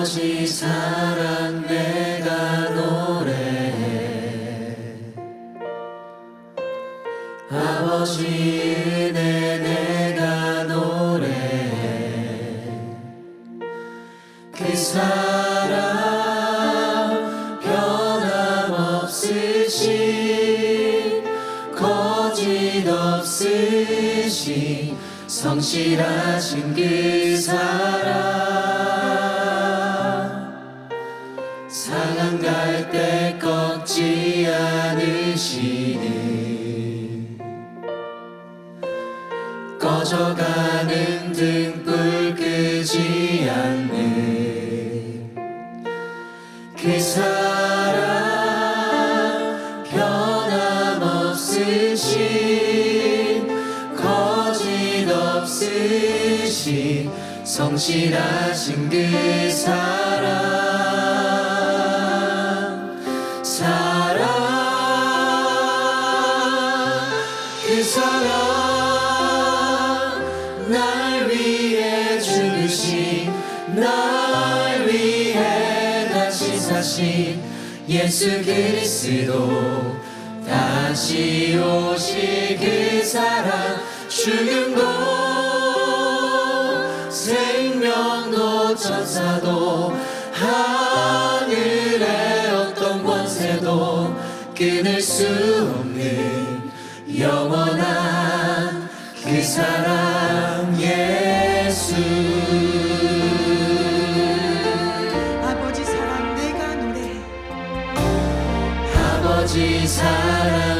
아버지 사랑. 그 사랑 변함없으신 거짓없으신 성실하신 그 사랑 상한 갈때 꺾지 않으시는 꺼져가는 없으신 거짓 없으신 성실하신 그 사랑 사랑 그 사랑 날 위해 죽으신 날 위해 다시 사신 예수 그리스도. 다시 오시기 그 사랑 죽음도 생명도 천사도 하늘의 어떤 권세도 끊을 수 없는 영원한 그 사랑 예수. 아버지 사랑 내가 노래. 아버지 사랑.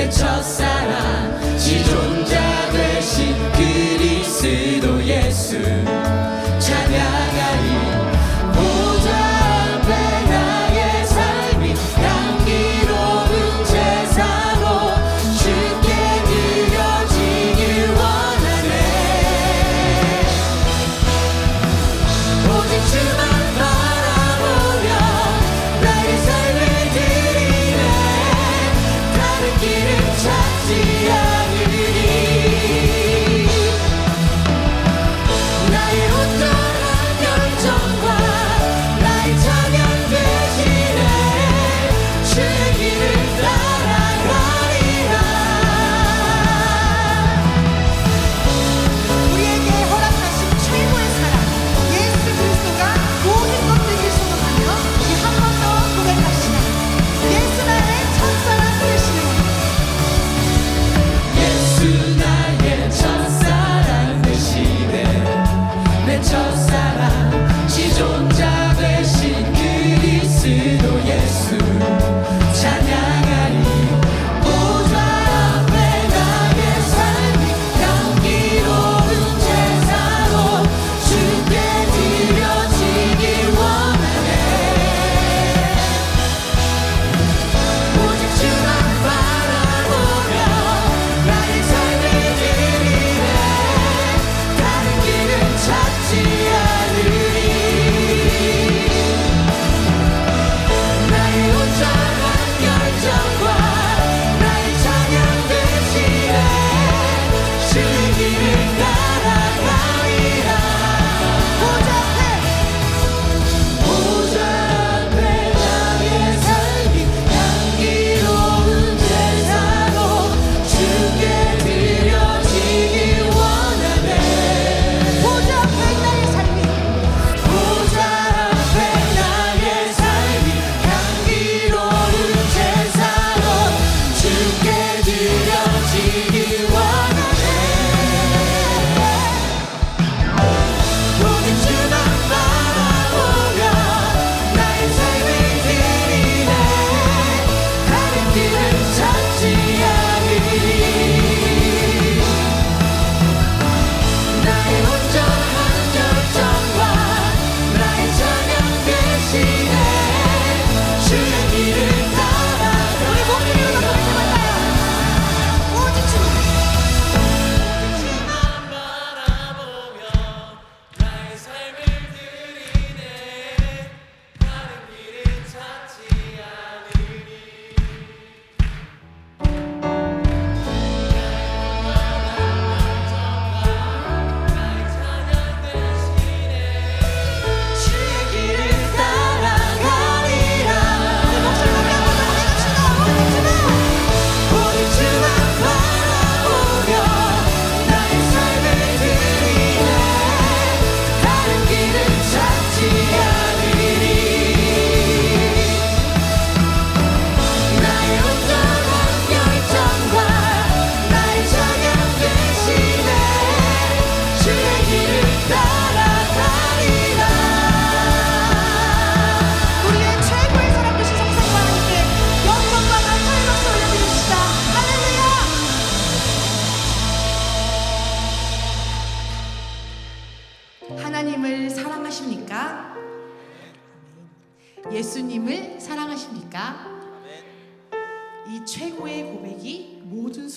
내 첫사랑.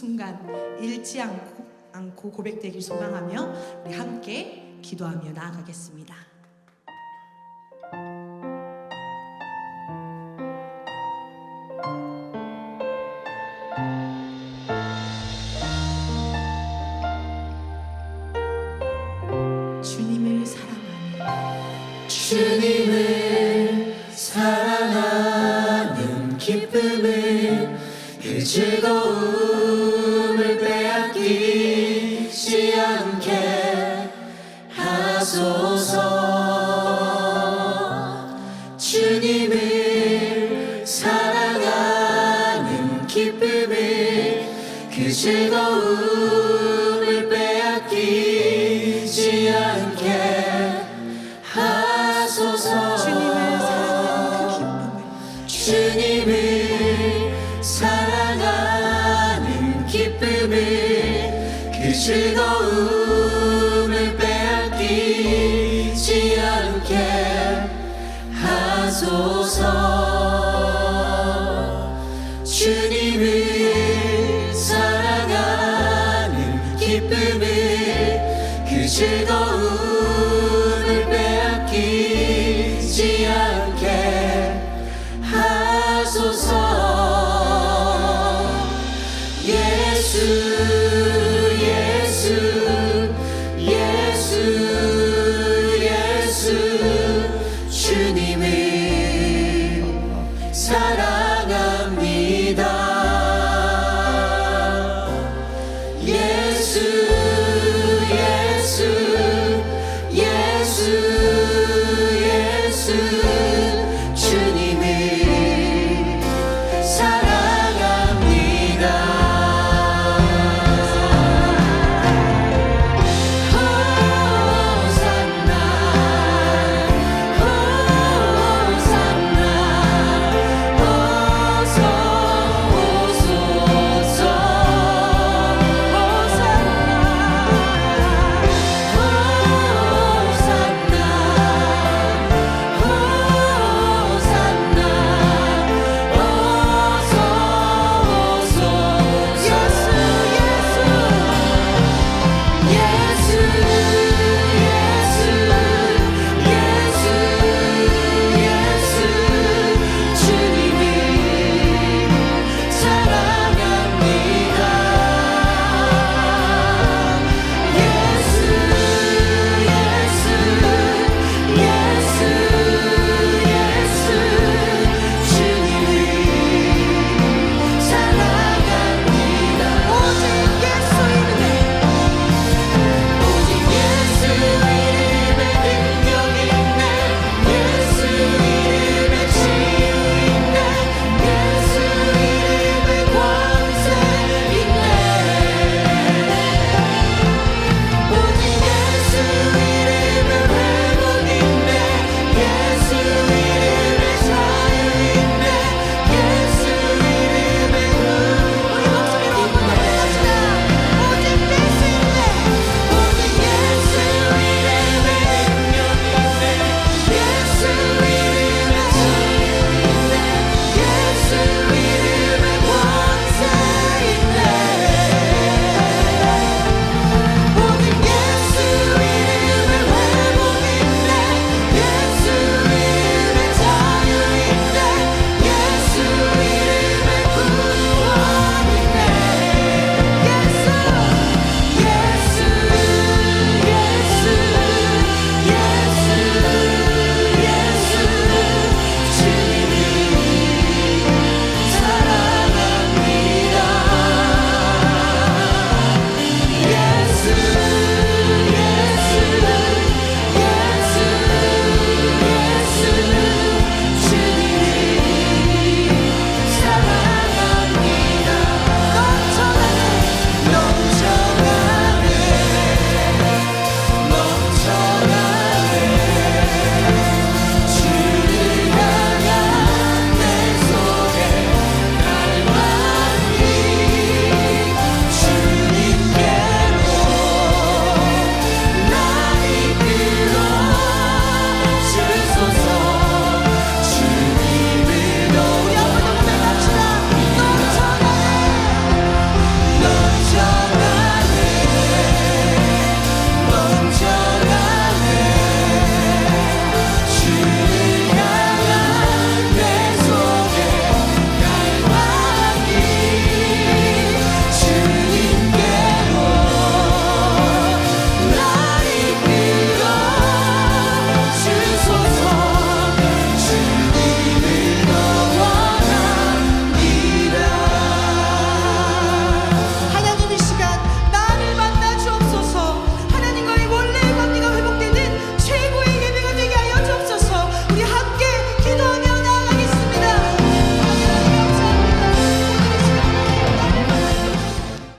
순간 잃지 않고, 않고 고백되길 소망하며 우리 함께 기도하며 나아가겠습니다. 즐거운